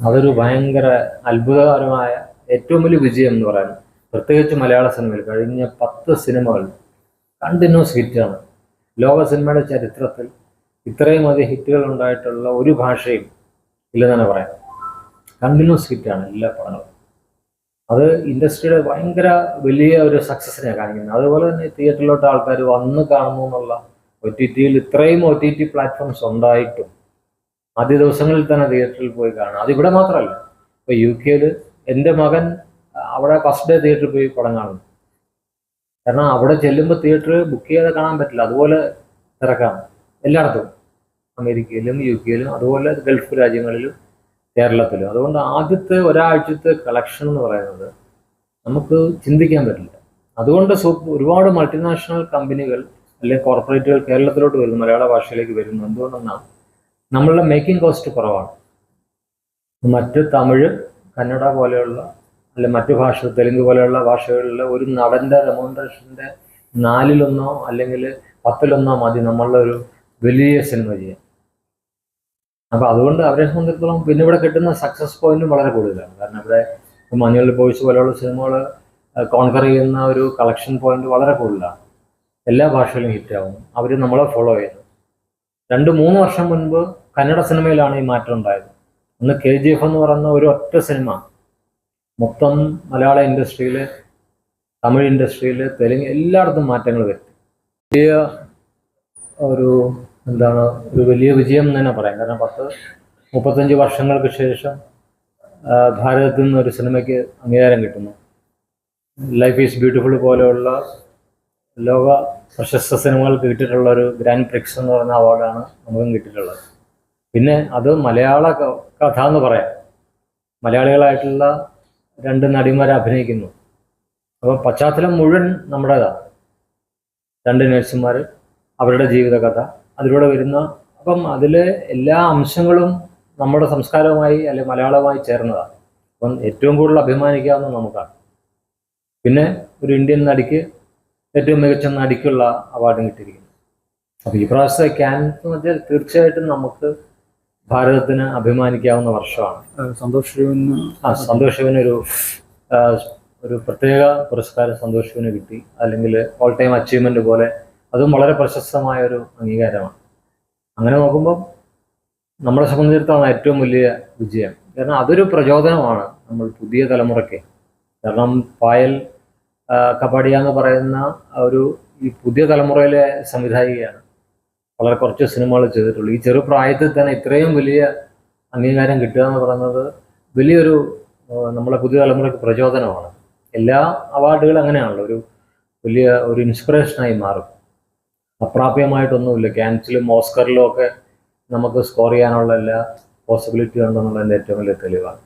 അതൊരു ഭയങ്കര അത്ഭുതകരമായ ഏറ്റവും വലിയ വിജയം എന്ന് പറയുന്നത് പ്രത്യേകിച്ച് മലയാള സിനിമയിൽ കഴിഞ്ഞ പത്ത് സിനിമകൾ കണ്ടിന്യൂസ് ഹിറ്റാണ് ലോക സിനിമയുടെ ചരിത്രത്തിൽ ഇത്രയും അധികം ഹിറ്റുകൾ ഉണ്ടായിട്ടുള്ള ഒരു ഭാഷയും ഇല്ലെന്ന് തന്നെ പറയാം കണ്ടിന്യൂസ് ഹിറ്റാണ് എല്ലാ പടങ്ങളും. അത് ഇൻഡസ്ട്രിയുടെ ഭയങ്കര വലിയ ഒരു സക്സസിനെ കാണിക്കുന്നത്. അതുപോലെ തന്നെ തിയേറ്ററിലോട്ട് ആൾക്കാർ വന്ന് കാണുന്നു എന്നുള്ള ഒ ടി ടിയിൽ ഇത്രയും ഒ ടി ടി പ്ലാറ്റ്ഫോംസ് ഉണ്ടായിട്ടും ആദ്യ ദിവസങ്ങളിൽ തന്നെ തിയേറ്ററിൽ പോയി കാണാം. അതിവിടെ മാത്രമല്ല. ഇപ്പൊ യു കെയിൽ എന്റെ മകൻ അവിടെ ഫസ്റ്റ് ഡേ തിയേറ്ററിൽ പോയി പടം കാണുന്നു കാരണം അവിടെ ചെല്ലുമ്പോൾ തിയേറ്റർ ബുക്ക് ചെയ്യാതെ കാണാൻ പറ്റില്ല. അതുപോലെ തിരക്കാണ്. എല്ലായിടത്തും. അമേരിക്കയിലും യു കെയിലും അതുപോലെ ഗൾഫ് രാജ്യങ്ങളിലും കേരളത്തിലും. അതുകൊണ്ട് ആദ്യത്തെ ഒരാഴ്ചത്തെ കളക്ഷൻ എന്ന് പറയുന്നത് നമുക്ക് ചിന്തിക്കാൻ പറ്റില്ല. അതുകൊണ്ട് ഒരുപാട് മൾട്ടിനാഷണൽ കമ്പനികൾ അല്ലെങ്കിൽ കോർപ്പറേറ്റുകൾ കേരളത്തിലോട്ട് വരുന്നു. മലയാള ഭാഷയിലേക്ക് വരുന്നു. എന്തുകൊണ്ടെന്നാൽ നമ്മളുടെ മേക്കിംഗ് കോസ്റ്റ് കുറവാണ്. മറ്റ് തമിഴ് കന്നഡ പോലെയുള്ള അല്ലെ മറ്റു ഭാഷ തെലുങ്ക് പോലെയുള്ള ഭാഷകളിൽ ഒരു നടന്റെ റെമോണ്ടേഷന്റെ നാലിലൊന്നോ അല്ലെങ്കിൽ പത്തിലൊന്നോ മതി നമ്മളുടെ ഒരു വലിയ സിനിമ ചെയ്യാൻ അപ്പൊ അതുകൊണ്ട് അവരെ സംബന്ധിച്ചിടത്തോളം പിന്നെ ഇവിടെ കിട്ടുന്ന സക്സസ് പോയിന്റും വളരെ കൂടുതലാണ്. കാരണം ഇവിടെ മഞ്ഞുകളിൽ പോയിസ് പോലെയുള്ള സിനിമകൾ കോൺകർ ചെയ്യുന്ന ഒരു കളക്ഷൻ പോയിന്റ് വളരെ കൂടുതലാണ്. എല്ലാ ഭാഷയിലും ഹിറ്റാവും അവർ നമ്മളെ ഫോളോ ചെയ്യുന്നു. രണ്ട് മൂന്ന് വർഷം മുൻപ് കന്നഡ സിനിമയിലാണ് ഈ മാറ്റം ഉണ്ടായത്. ഒന്ന് കെ ജി എഫ് എന്ന് പറയുന്ന ഒരു ഒറ്റ സിനിമ. മൊത്തം മലയാള ഇൻഡസ്ട്രിയിൽ തമിഴ് ഇൻഡസ്ട്രിയിൽ തെലുങ്ക് എല്ലായിടത്തും മാറ്റങ്ങൾ വരുത്തി. വലിയ ഒരു എന്താണ് ഒരു വലിയ വിജയം എന്ന് തന്നെ പറയാം. കാരണം പത്ത് മുപ്പത്തഞ്ച് വർഷങ്ങൾക്ക് ശേഷം ഭാരതത്തിൽ നിന്ന് ഒരു സിനിമയ്ക്ക് അംഗീകാരം കിട്ടുന്നു. ലൈഫ് ഈസ് ബ്യൂട്ടിഫുൾ പോലെയുള്ള ലോക പ്രശസ്ത സിനിമകൾക്ക് കിട്ടിയിട്ടുള്ള ഒരു ഗ്രാൻഡ് പ്രിക്സ് എന്ന് പറയുന്ന അവാർഡാണ് നമുക്കും കിട്ടിയിട്ടുള്ളത്. പിന്നെ അത് മലയാള കഥ എന്ന് പറയാം. മലയാളികളായിട്ടുള്ള രണ്ട് നടിമാരെ അഭിനയിക്കുന്നു. അപ്പോൾ പശ്ചാത്തലം മുഴുവൻ നമ്മുടേതാണ് രണ്ട് നഴ്സുമാർ അവരുടെ ജീവിതകഥ അതിലൂടെ വരുന്ന അപ്പം അതിലെ എല്ലാ അംശങ്ങളും നമ്മുടെ സംസ്കാരവുമായി അല്ലെ മലയാളവുമായി ചേർന്നതാണ് അപ്പം ഏറ്റവും കൂടുതൽ അഭിമാനിക്കാവുന്ന നമുക്കാണ്. പിന്നെ ഒരു ഇന്ത്യൻ നടിക്ക് ഏറ്റവും മികച്ച നടിക്കുള്ള അവാർഡും കിട്ടിയിരിക്കുന്നു. അപ്പോൾ ഈ പ്രാവശ്യത്തെ ക്യാൻസ് എന്ന് വെച്ചാൽ തീർച്ചയായിട്ടും നമുക്ക് ഭാരതത്തിന് അഭിമാനിക്കാവുന്ന വർഷമാണ്. സന്തോഷവിന് സന്തോഷ് ശിവന് ആ സന്തോഷ് ശിവനൊരു ആ, ഒരു പ്രത്യേക പുരസ്കാരം സന്തോഷ് ശിവന് കിട്ടി. അല്ലെങ്കിൽ ഓൾ ടൈം അച്ചീവ്മെന്റ് പോലെ അതും വളരെ പ്രശസ്തമായ ഒരു അംഗീകാരമാണ്. അങ്ങനെ നോക്കുമ്പോൾ നമ്മളെ സംബന്ധിച്ചിടത്തോളം ഏറ്റവും വലിയ വിജയം. കാരണം അതൊരു പ്രചോദനമാണ് നമ്മൾ പുതിയ തലമുറയ്ക്ക്. കാരണം പായൽ കപാടിയ എന്ന് പറയുന്ന ഒരു ഈ പുതിയ തലമുറയിലെ സംവിധായികയാണ്. വളരെ കുറച്ച് സിനിമകൾ ചെയ്തിട്ടുള്ളൂ. ഈ ചെറു പ്രായത്തിൽ തന്നെ ഇത്രയും വലിയ അംഗീകാരം കിട്ടുക എന്ന് പറയുന്നത് വലിയൊരു നമ്മളെ പുതിയ തലമുറയ്ക്ക് പ്രചോദനമാണ്. എല്ലാ അവാർഡുകളും അങ്ങനെയാണല്ലോ. ഒരു വലിയ ഒരു ഇൻസ്പിറേഷനായി മാറും. അപ്രാപ്യമായിട്ടൊന്നുമില്ല. ക്യാൻസിലും ഓസ്കറിലും ഒക്കെ നമുക്ക് സ്കോർ ചെയ്യാനുള്ള എല്ലാ പോസിബിലിറ്റി ഉണ്ടെന്നുള്ളതിന്റെ ഏറ്റവും വലിയ തെളിവാണ്.